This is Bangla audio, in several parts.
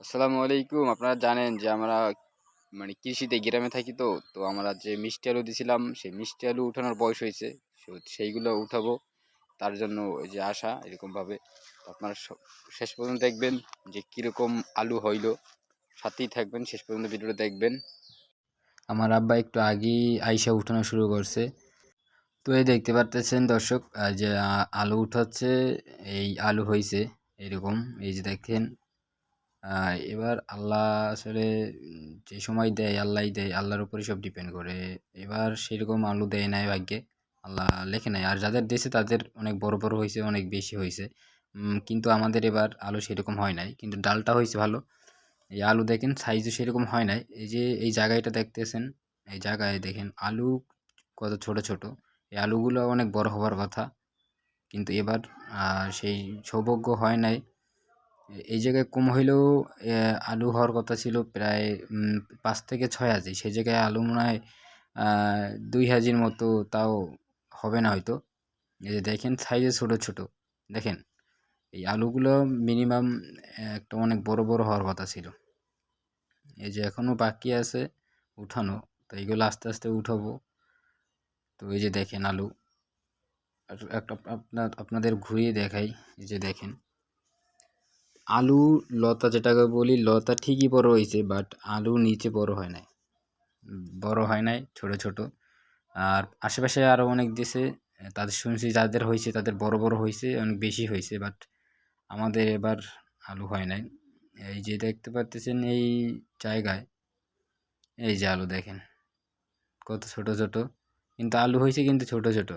আসসালামু আলাইকুম। আপনারা জানেন যে আমরা মানে কৃষিতে গ্রামে থাকি তো তো আমরা যে মিষ্টি আলু দিছিলাম, সেই মিষ্টি আলু উঠানোর বয়স হয়েছে। সেইগুলো উঠাবো। তার জন্য ওই যে আসা এরকমভাবে আপনারা শেষ পর্যন্ত দেখবেন যে কীরকম আলু হইল। সাথেই থাকবেন, শেষ পর্যন্ত ভিডিওটা দেখবেন। আমার আব্বা একটু আগেই আইসা উঠানো শুরু করছে। তো এই দেখতে পারতেছেন দর্শক যে আলু উঠাচ্ছে, এই আলু হয়েছে এরকম। এই যে দেখেন এবার আল্লাহ আসলে, যে সময় দেয় আল্লাহই দেয়, আল্লাহর উপরই সব ডিপেন্ড করে। এবার সেরকম আলু দেয় নাই ভাগ্যে, আল্লাহ লেখে নাই। আর যাদের দেশে তাদের অনেক বড় বড় হয়েছে অনেক বেশি হয়েছে কিন্তু আমাদের এবার আলু সেরকম হয় নাই। কিন্তু ডালটা হয়েছে ভালো। এই আলু দেখেন সাইজও সেরকম হয় নাই। এই যে, এই জায়গাটা দেখতেছেন, এই জায়গায় দেখেন, আলু কত ছোট ছোট। এই আলুগুলো অনেক বড় হবার কথা। কিন্তু এবার সেই সৌভাগ্য হয় নাই। এই জায়গায় কম হইলেও আলু হওয়ার কথা ছিল প্রায় পাঁচ থেকে ছয় হাজি। সেই জায়গায় আলু মনে হয় দুই হাজির মতো, তাও হবে না হয়তো। এই যে দেখেন সাইজে ছোট ছোট। দেখেন, এই আলুগুলো মিনিমাম একটা অনেক বড় বড় হওয়ার কথা ছিল। এই যে এখনও বাকি আছে, উঠানো। তো এইগুলো আস্তে আস্তে উঠাবো। তো এই যে দেখেন আলু। একটা আপনার, আপনাদের ঘুরিয়ে দেখাই। এই যে দেখেন। আলু, লতা যেটাকে বলি, লতা ঠিকই বড় হয়েছে বাট আলু নিচে বড় হয় নাই। বড় হয় নাই, ছোট ছোট। আর আশেপাশে আরও অনেক দেশে তাদের শুনছি যাদের হয়েছে তাদের বড় বড় হয়েছে অনেক বেশি হয়েছে বাট আমাদের এবার আলু হয় নাই। এই যে দেখতে পাচ্তেছেন এই জায়গায়, এই যে আলু দেখেন, কত ছোট ছোট। কিন্তু আলু হয়েছে কিন্তু ছোট ছোট।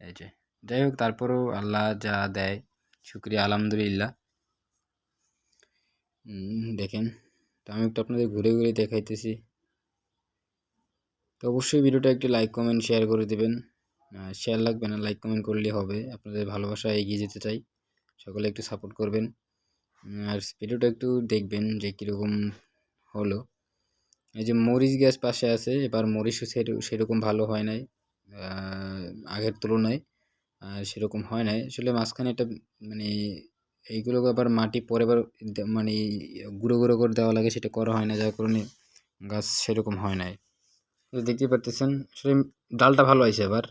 এই যে, যাই হোক, তারপরেও আল্লাহ যা দেয়, শুক্রিয়া, আলহামদুলিল্লাহ। দেখেন। তো আমি একটু আপনাদের ঘুরে ঘুরে দেখাইতেছি। তো অবশ্যই ভিডিওটা একটি লাইক কমেন্ট শেয়ার করে দেবেন। শেয়ার লাগবে না লাইক কমেন্ট করলেই হবে। আপনাদের ভালোবাসা এগিয়ে যেতে চাই। সকলে একটু সাপোর্ট করবেন। আর ভিডিওটা একটু দেখবেন যে কীরকম হলো। এই যে মরিচ গ্যাস পাশে আছে, এবার মরিচও সেরকম ভালো হয় নাই। আগের তুলনায়। আর সেরকম হয় নাই। আসলে মাঝখানে একটা মানে এইগুলোকে আবার মাটি পরে আবার মানে গুঁড়ো গুঁড়ো করে দেওয়া লাগে, সেটা করা হয় না, যার কারণে গাছ সেরকম হয় নাই। দেখতে পারতেছেন, আসলে ডালটা ভালো হয়েছে এবার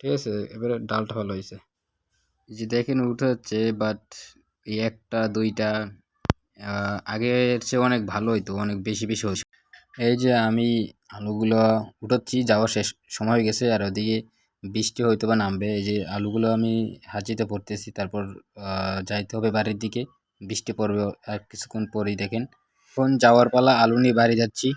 ঠিক আছে, এবারে ডালটা ভালো হয়েছে। যে দেখেন, উঠে হচ্ছে বাট এই একটা, দুইটা আগের চেয়ে অনেক ভালো হইতো, অনেক বেশি বেশি হয়েছে। এই যে আমি আলুগুলো উঠাচ্ছি যাওয়া শেষ সময় গেছে, আর ওদিকে বৃষ্টি হয়তো বা নামবে। এই যে আলুগুলো আমি হাঁচিতে পড়তেছি, তারপর যাইতে হবে বাড়ির দিকে। বৃষ্টি পড়বে, আর কিছুক্ষণ পরেই দেখেন। এখন যাওয়ার পালা আলু নিয়ে বাড়ি যাচ্ছি।